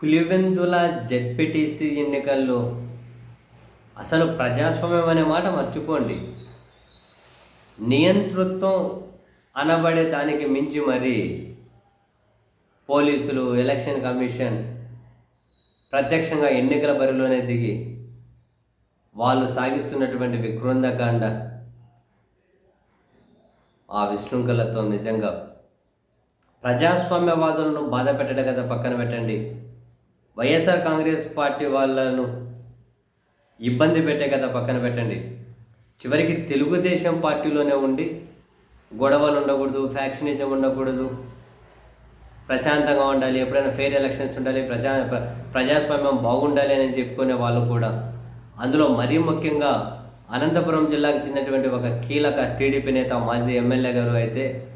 Pulivendula ZPTC ఎన్నికల్లో అసలు ప్రజాస్వామ్యం అనే మాట మర్చిపోండి. నియంతృత్వం అనబడే దానికి మించి మరి పోలీసులు ఎలక్షన్ కమిషన్ ప్రత్యక్షంగా ఎన్నికల బరిలోనే దిగి వాళ్ళు సాగిస్తున్నటువంటి వికృందకాండ ఆ విశృంఖలత్వం నిజంగా ప్రజాస్వామ్యవాదులను బాధ పెట్టడం కదా పక్కన పెట్టండి. వైఎస్ఆర్ కాంగ్రెస్ పార్టీ వాళ్ళను ఇబ్బంది పెట్టే కదా పక్కన పెట్టండి. చివరికి తెలుగుదేశం పార్టీలోనే ఉండి గొడవలు ఉండకూడదు ఫ్యాక్షనిజం ఉండకూడదు ప్రశాంతంగా ఉండాలి ఎప్పుడైనా ఫెయిర్ ఎలక్షన్స్ ఉండాలి ప్రజా ప్ర- ప్రజాస్వామ్యం బాగుండాలి అని చెప్పుకునే వాళ్ళు కూడా. అందులో మరీ ముఖ్యంగా అనంతపురం జిల్లాకు చెందినటువంటి ఒక కీలక టీడీపీ నేత మాజీ ఎమ్మెల్యే గారు అయితే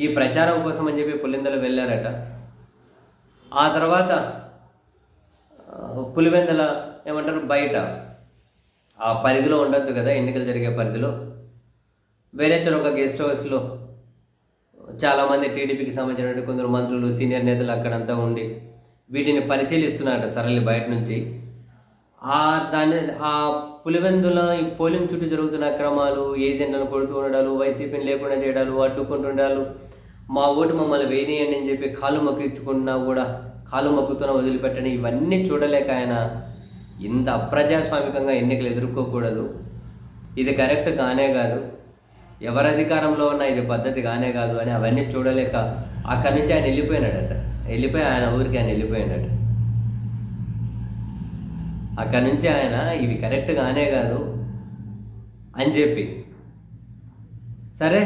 ఈ ప్రచారం కోసం అని చెప్పి పులిందలు వెళ్ళారట. ఆ తర్వాత పులివెందల ఏమంటారు బయట? ఆ పరిధిలో ఉండొద్దు కదా ఎన్నికలు జరిగే పరిధిలో. వేరే చోట ఒక గెస్ట్ హౌస్లో చాలామంది టీడీపీకి సంబంధించినటువంటి కొందరు మంత్రులు సీనియర్ నేతలు అక్కడంతా ఉండి వీటిని పరిశీలిస్తున్నారట సరళి బయట నుంచి. ఆ దాని ఆ పులివెందుల ఈ పోలింగ్ చుట్టూ జరుగుతున్న అక్రమాలు ఏజెంట్లను కొడుతూ ఉండడాలు వైసీపీని లేకుండా చేయడాలు అడ్డుకుంటుండాలు మా ఓటు మమ్మల్ని వేయనియండి అని చెప్పి కాలు మొక్కించుకున్నా కూడా కాలు మొక్కుతున్న వదిలిపెట్టని ఇవన్నీ చూడలేక ఆయన ఇంత అప్రజాస్వామికంగా ఎన్నికలు ఎదుర్కోకూడదు. ఇది కరెక్ట్ కానే కాదు. ఎవరి అధికారంలో ఉన్నా ఇది పద్ధతి కానే కాదు అని అవన్నీ చూడలేక అక్కడి నుంచి ఆయన వెళ్ళిపోయినాడట. వెళ్ళిపోయి ఆయన ఊరికి ఆయన వెళ్ళిపోయినాడు. అక్కడి నుంచి ఆయన ఇవి కరెక్ట్ కానే కాదు అని చెప్పి. సరే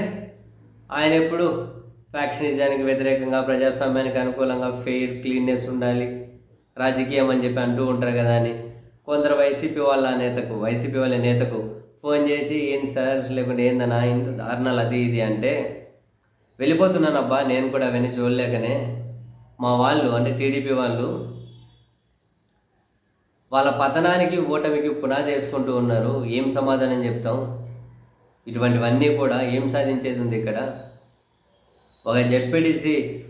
ఆయన ఎప్పుడు? ఫ్యాక్షనిజానికి వ్యతిరేకంగా ప్రజాస్వామ్యానికి అనుకూలంగా ఫెయిర్ క్లీన్నెస్ ఉండాలి. రాజకీయం అని చెప్పి అంటూ ఉంటారు కదా అని. కొందరు వైసీపీ వాళ్ళ నేతకు వైసీపీ వాళ్ళ నేతకు ఫోన్ చేసి ఏంది సార్? లేకుంటే ఏందన్నా ఇంత దారుణాలు అది ఇది అంటే వెళ్ళిపోతున్నానబ్బా నేను కూడా అవన్నీ చూడలేకనే. మా వాళ్ళు అంటే టీడీపీ వాళ్ళు వాళ్ళ పతనానికి ఓటమికి పునాది వేసుకుంటూ ఉన్నారు. ఏం సమాధానం చెప్తాం? ఇటువంటివన్నీ కూడా ఏం సాధించేది ఉంది ఇక్కడ? ఒక జెడ్పీటీసీ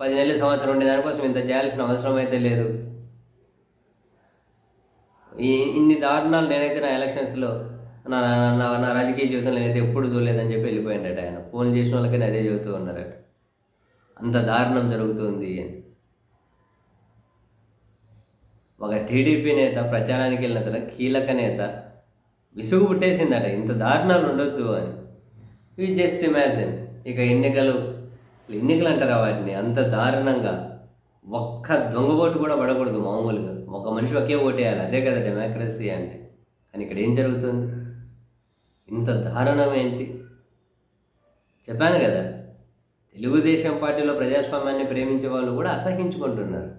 పది నెలల సంవత్సరం ఉండే దానికోసం ఇంత చేయాల్సిన అవసరం అయితే లేదు. ఈ ఇన్ని దారుణాలు నేనైతే నా ఎలక్షన్స్లో నా నా నా రాజకీయ జీవితంలో నేనైతే ఎప్పుడు చూడలేదని చెప్పి వెళ్ళిపోయిండట ఆయన. ఫోన్ చేసిన వాళ్ళకైనా అదే చెబుతూ ఉన్నారట. అంత దారుణం జరుగుతుంది అని. ఒక టీడీపీ నేత ప్రచారానికి వెళ్ళిన తర్వాత కీలక నేత విసుగు పుట్టేసిందట. ఇంత దారుణాలు ఉండొద్దు అని. యూ జస్ట్ ఇమాజిన్ ఇక ఎన్నికలు ఎన్నికలు అంటారా వాటిని? అంత దారుణంగా. ఒక్క దొంగ ఓటు కూడా పడకూడదు మామూలుగా. ఒక మనిషి ఒకే ఓటు వేయాలి అదే కదా డెమోక్రసీ అంటే. కానీ ఇక్కడ ఏం జరుగుతుంది? ఇంత దారుణం ఏంటి? చెప్పాను కదా. తెలుగుదేశం పార్టీలో ప్రజాస్వామ్యాన్ని ప్రేమించే వాళ్ళు కూడా అసహించుకుంటున్నారు.